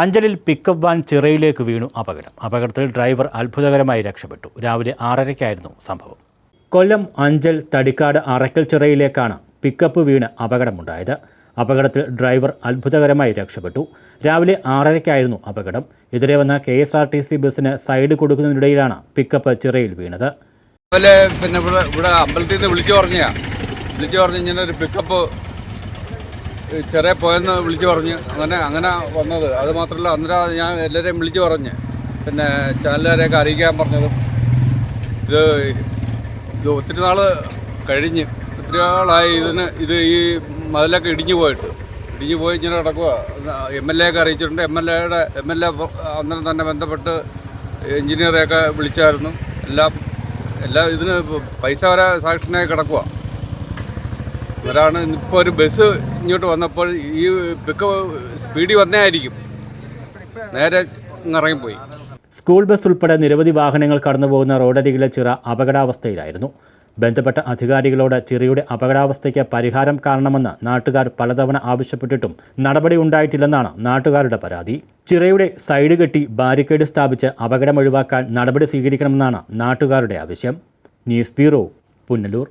അഞ്ചലിൽ pickup van ചിറയിലേക്ക് വീണു അപകടം. അപകടത്തിൽ ഡ്രൈവർ അത്ഭുതകരമായി രക്ഷപ്പെട്ടു. രാവിലെ ആറരയ്ക്കായിരുന്നു സംഭവം. കൊല്ലം അഞ്ചൽ തടിക്കാട് അറയ്ക്കൽ ചിറയിലേക്കാണ് പിക്കപ്പ് വീണ് അപകടമുണ്ടായത്. അപകടത്തിൽ ഡ്രൈവർ അത്ഭുതകരമായി രക്ഷപ്പെട്ടു. രാവിലെ ആറരയ്ക്കായിരുന്നു അപകടം. എതിരെ വന്ന K S R T C ബസ്സിന് സൈഡ് കൊടുക്കുന്നതിനിടയിലാണ് പിക്കപ്പ് ചിറയിൽ വീണത്. പിന്നെ ഇവിടെ ഇവിടെ അമ്പലത്തിൽ നിന്ന് വിളിച്ചു പറഞ്ഞാ വിളിച്ചു പറഞ്ഞ് ഇങ്ങനെ ഒരു പിക്കപ്പ് ചെറിയ പോയെന്ന് വിളിച്ചു പറഞ്ഞ് അങ്ങനെ അങ്ങനെ വന്നത്. അത് മാത്രമല്ല അന്നേരം ഞാൻ എല്ലാവരെയും വിളിച്ചു പറഞ്ഞ്. പിന്നെ ചാനലുകാരെയൊക്കെ അറിയിക്കാൻ പറഞ്ഞത്. ഇത് ഇത് ഒത്തിരി നാൾ കഴിഞ്ഞ്. ഒത്തിരി നാളായി ഇതിന് ഇത് ഈ മതിലൊക്കെ ഇടിഞ്ഞു പോയിട്ട്. ഇടിഞ്ഞു പോയി ഇങ്ങനെ കിടക്കുക എം എൽ എ ഒക്കെ അറിയിച്ചിട്ടുണ്ട്. എം എൽ എയുടെ എം എൽ എ അന്നേരം തന്നെ ബന്ധപ്പെട്ട് എഞ്ചിനീയറെയൊക്കെ വിളിച്ചായിരുന്നു. എല്ലാം എല്ലാം ഇതിന് പൈസ വരെ സാക്ഷനായി കിടക്കുക അവരാണ് ഇപ്പോൾ ഒരു ബസ് ഇങ്ങോട്ട് വന്നപ്പോൾ ഈ പിക്ക് സ്പീഡിൽ വന്നേ നേരെ ഇറങ്ങിപ്പോയി. സ്കൂൾ ബസ് ഉൾപ്പെടെ നിരവധി വാഹനങ്ങൾ കടന്നുപോകുന്ന റോഡരികിലെ ചിറ അപകടാവസ്ഥയിലായിരുന്നു. ബന്ധപ്പെട്ട അധികാരികളോട് ചിറയുടെ അപകടാവസ്ഥയ്ക്ക് പരിഹാരം കാണണമെന്ന് നാട്ടുകാർ പലതവണ ആവശ്യപ്പെട്ടിട്ടും നടപടി ഉണ്ടായിട്ടില്ലെന്നാണ് നാട്ടുകാരുടെ പരാതി. ചിറയുടെ സൈഡ് കെട്ടി ബാരിക്കേഡ് സ്ഥാപിച്ച് അപകടം ഒഴിവാക്കാൻ നടപടി സ്വീകരിക്കണമെന്നാണ് നാട്ടുകാരുടെ ആവശ്യം. News bureau Punalur